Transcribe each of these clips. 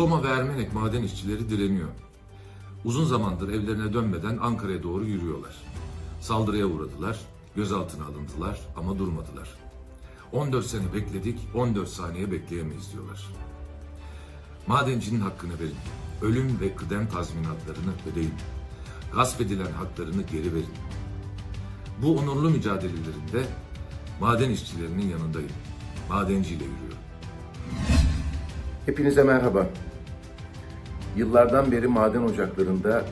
Soma ve Ermenek maden işçileri direniyor. Uzun zamandır evlerine dönmeden Ankara'ya doğru yürüyorlar. Saldırıya uğradılar, gözaltına alındılar ama durmadılar. 14 sene bekledik, 14 saniye bekleyemeyiz diyorlar. Madencinin hakkını verin. Ölüm ve kıdem tazminatlarını ödeyin. Gasp edilen haklarını geri verin. Bu onurlu mücadelelerinde maden işçilerinin yanındayım. Madenciyle yürüyorum. Hepinize merhaba. Yıllardan beri maden ocaklarında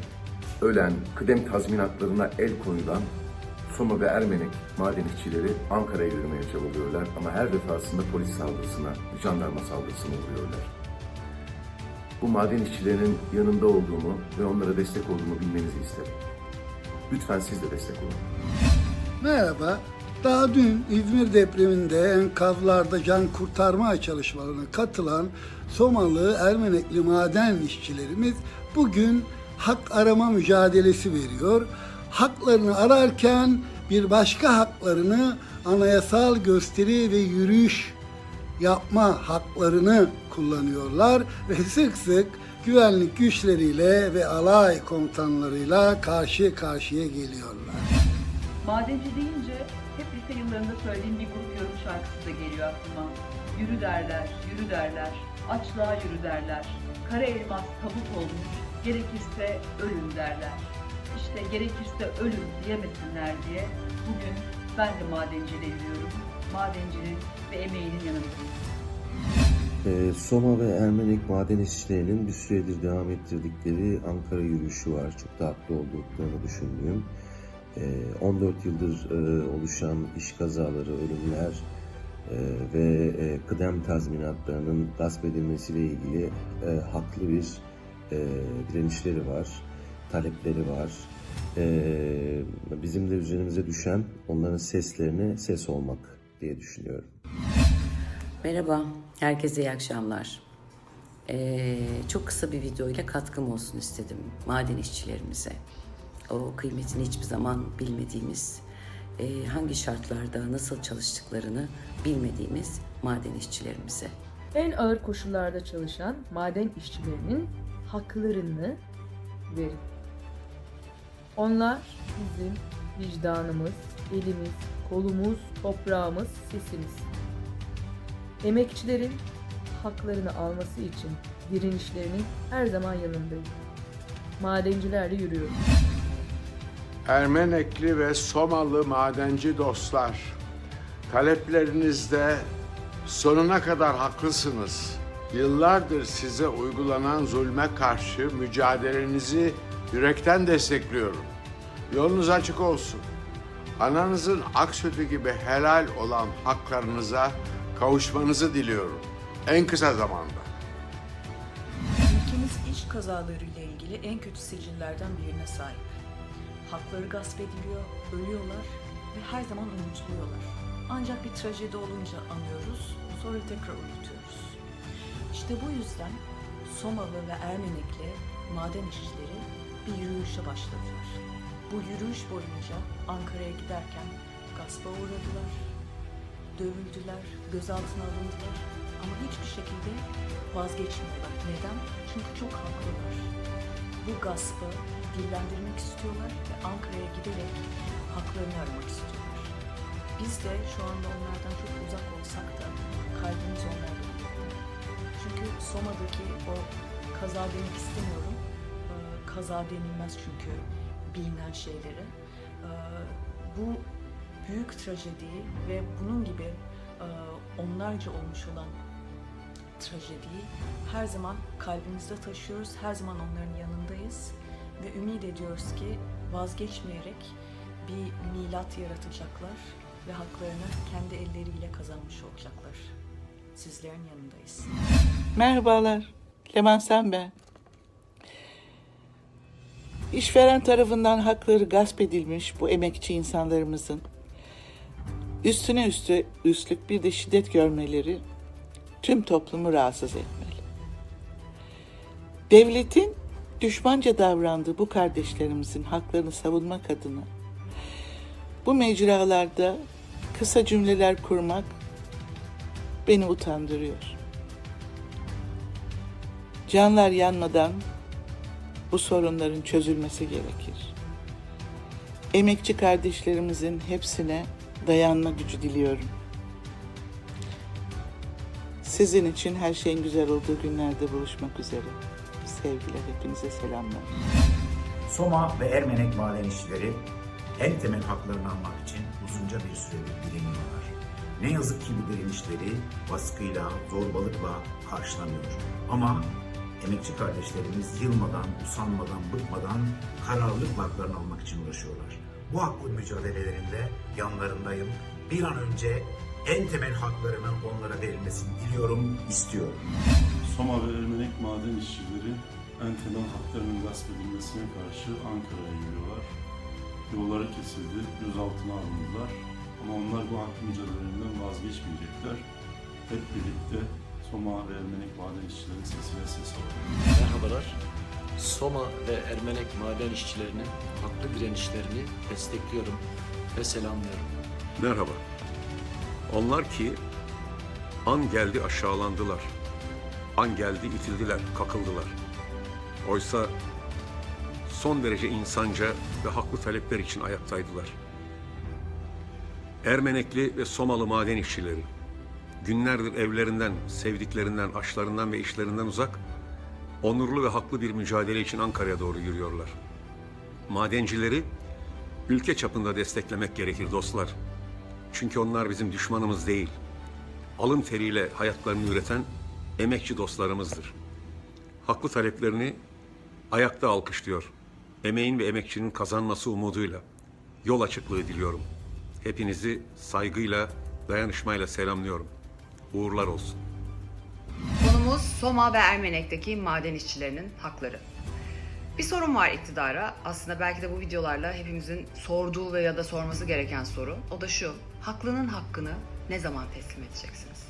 ölen, kıdem tazminatlarına el koyulan Soma ve Ermenek maden işçileri Ankara'ya yürümeye çabalıyorlar ama her defasında polis saldırısına, jandarma saldırısına uğruyorlar. Bu maden işçilerinin yanında olduğumu ve onlara destek olduğumu bilmenizi isterim. Lütfen siz de destek olun. Merhaba. Daha dün İzmir depreminde enkazlarda can kurtarma çalışmalarına katılan Somalı Ermenekli maden işçilerimiz bugün hak arama mücadelesi veriyor. Haklarını ararken bir başka haklarını anayasal gösteri ve yürüyüş yapma haklarını kullanıyorlar ve sık sık güvenlik güçleriyle ve alay komutanlarıyla karşı karşıya geliyorlar. Madenci deyince hep lise yıllarında söylediğim bir grup yorum şarkısı da geliyor aklıma. Yürü derler, yürü derler, açlığa yürü derler. Kara elmas tavuk olmuş, gerekirse ölüm derler. İşte gerekirse ölüm diyemesinler diye bugün ben de madenciyle yürüyorum. Madencinin ve emeğinin yanındayım. Ee, Soma ve Ermenek maden işçilerinin bir süredir devam ettirdikleri Ankara yürüyüşü var. Çok da haklı olduklarını düşündüğüm. Ee, 14 yıldır e, oluşan iş kazaları, ölümler e, ve e, kıdem tazminatlarının gasp edilmesiyle ilgili haklı bir direnişleri var, talepleri var. Bizim de üzerimize düşen onların seslerine ses olmak diye düşünüyorum. Merhaba, herkese iyi akşamlar. Ee, çok kısa bir video ile katkım olsun istedim maden işçilerimize. O kıymetini hiçbir zaman bilmediğimiz, e, hangi şartlarda nasıl çalıştıklarını bilmediğimiz maden işçilerimize. En ağır koşullarda çalışan maden işçilerinin haklarını verin. Onlar bizim vicdanımız, elimiz, kolumuz, toprağımız, sesimiz. Emekçilerin haklarını alması için direnişlerinin her zaman yanındayım. Madencilerle yürüyorum. Ermenekli ve Somalı madenci dostlar, taleplerinizde sonuna kadar haklısınız. Yıllardır size uygulanan zulme karşı mücadelenizi yürekten destekliyorum. Yolunuz açık olsun. Ananızın ak sütü gibi helal olan haklarınıza kavuşmanızı diliyorum. En kısa zamanda. Ülkemiz iş kazalarıyla ilgili en kötü sicillerden birine sahip. Hakları gasp ediliyor, ölüyorlar ve her zaman unutuluyorlar. Ancak bir trajedi olunca anıyoruz, sonra tekrar unutuyoruz. İşte bu yüzden Somalı ve Ermenekli maden işçileri bir yürüyüşe başladılar. Bu yürüyüş boyunca Ankara'ya giderken gaspa uğradılar, dövüldüler, gözaltına alındılar ama hiçbir şekilde vazgeçmiyorlar. Neden? Çünkü çok haklılar. Bu gaspı dillendirmek istiyorlar ve Ankara'ya giderek haklarını aramak istiyorlar. Biz de şu anda onlardan çok uzak olsak da kalbimiz birlikte. Çünkü Soma'daki o kaza demek istemiyorum. Ee, Kaza denilmez çünkü bilinen şeyleri. Ee, Bu büyük trajediyi ve bunun gibi e, onlarca olmuş olan trajediyi her zaman kalbimizde taşıyoruz. Her zaman onların yanındayız ve ümit ediyoruz ki vazgeçmeyerek bir milat yaratacaklar ve haklarını kendi elleriyle kazanmış olacaklar. Sizlerin yanındayız. Merhabalar, Leman Sen ben. İşveren tarafından hakları gasp edilmiş bu emekçi insanlarımızın üstüne üstü üstlük bir de şiddet görmeleri tüm toplumu rahatsız etmeli. Devletin düşmanca davrandığı bu kardeşlerimizin haklarını savunmak adına bu mecralarda kısa cümleler kurmak beni utandırıyor. Canlar yanmadan bu sorunların çözülmesi gerekir. Emekçi kardeşlerimizin hepsine dayanma gücü diliyorum. Sizin için her şeyin güzel olduğu günlerde buluşmak üzere. Sevgiler, hepinize selamlar. Soma ve Ermenek maden işçileri en temel haklarını almak için uzunca bir süredir direniyorlar. Ne yazık ki bu direnişleri baskıyla, zorbalıkla karşılanıyor. Ama emekçi kardeşlerimiz yılmadan, usanmadan, bıkmadan kararlılıkla haklarını almak için uğraşıyorlar. Bu hakkın mücadelelerinde yanlarındayım. Bir an önce en temel haklarının onlara verilmesini diliyorum, istiyorum. Soma ve Ermenek maden işçileri en temel haklarının gasp edilmesine karşı Ankara'ya yürüyorlar. Yolları kesildi, gözaltına alındılar. Ama onlar bu hak mücadelelerinden vazgeçmeyecekler. Hep birlikte Soma ve Ermenek maden işçilerinin sesine ses olalım. Merhabalar. Soma ve Ermenek maden işçilerinin haklı direnişlerini destekliyorum ve selamlıyorum. Merhaba. Onlar ki an geldi aşağılandılar. An geldi itildiler, kakıldılar. Oysa son derece insanca ve haklı talepler için ayaktaydılar. Ermenekli ve Somalı maden işçileri günlerdir evlerinden, sevdiklerinden, aşlarından ve işlerinden uzak, onurlu ve haklı bir mücadele için Ankara'ya doğru yürüyorlar. Madencileri ülke çapında desteklemek gerekir dostlar. Çünkü onlar bizim düşmanımız değil. Alın teriyle hayatlarını üreten emekçi dostlarımızdır. Haklı taleplerini ayakta alkışlıyor. Emeğin ve emekçinin kazanması umuduyla. Yol açıklığı diliyorum. Hepinizi saygıyla, dayanışmayla selamlıyorum. Uğurlar olsun. Konumuz Soma ve Ermenek'teki maden işçilerinin hakları. Bir sorun var iktidara. Aslında belki de bu videolarla hepimizin sorduğu ve ya da sorması gereken soru. O da şu. Haklının hakkını ne zaman teslim edeceksiniz?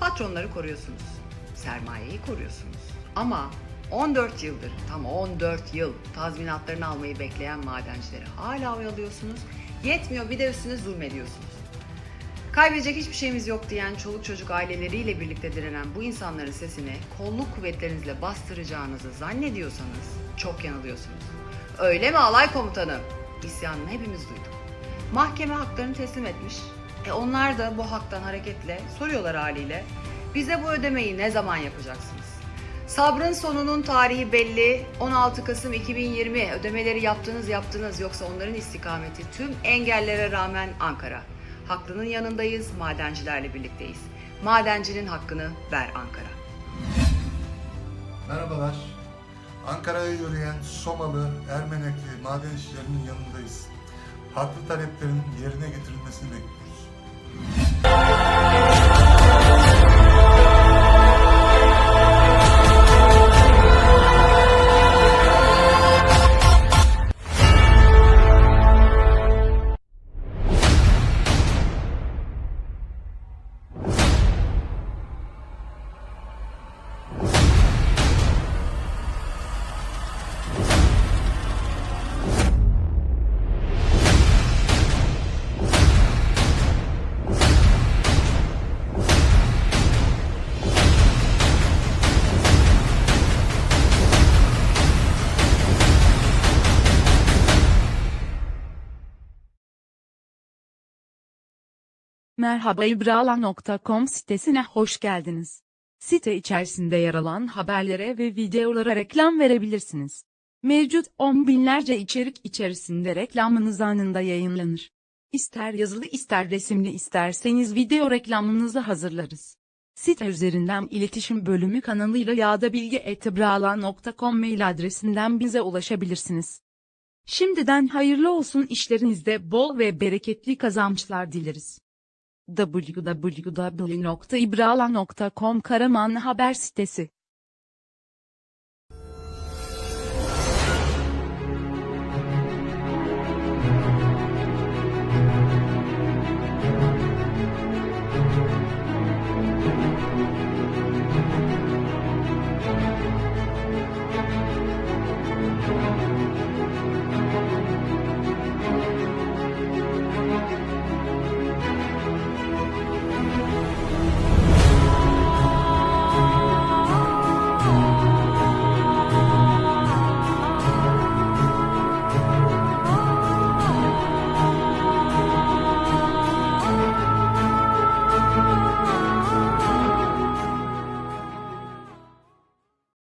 Patronları koruyorsunuz. Sermayeyi koruyorsunuz. Ama 14 yıldır, tam 14 yıl tazminatlarını almayı bekleyen madencileri hala oyalıyorsunuz. Yetmiyor bir de üstüne zulmediyorsunuz. Kaybedecek hiçbir şeyimiz yok diyen çoluk çocuk aileleriyle birlikte direnen bu insanların sesini kolluk kuvvetlerinizle bastıracağınızı zannediyorsanız çok yanılıyorsunuz. Öyle mi alay komutanım? İsyanını hepimiz duyduk. Mahkeme haklarını teslim etmiş. E onlar da bu haktan hareketle soruyorlar haliyle. Bize bu ödemeyi ne zaman yapacaksınız? Sabrın sonunun tarihi belli. 16 Kasım 2020 ödemeleri yaptınız yaptınız yoksa onların istikameti tüm engellere rağmen Ankara. Haklının yanındayız, madencilerle birlikteyiz. Madencinin hakkını ver Ankara. Merhabalar. Ankara'ya yürüyen Somalı, Ermenekli maden işçilerinin yanındayız. Haklı taleplerin yerine getirilmesini bekliyoruz. Merhaba ibrala.com sitesine hoş geldiniz. Site içerisinde yer alan haberlere ve videolara reklam verebilirsiniz. Mevcut on binlerce içerik içerisinde reklamınız anında yayınlanır. İster yazılı ister resimli isterseniz video reklamınızı hazırlarız. Site üzerinden iletişim bölümü kanalıyla ya da bilgi.ibrala.com mail adresinden bize ulaşabilirsiniz. Şimdiden hayırlı olsun işlerinizde bol ve bereketli kazançlar dileriz www.ibrala.com Karaman Haber Sitesi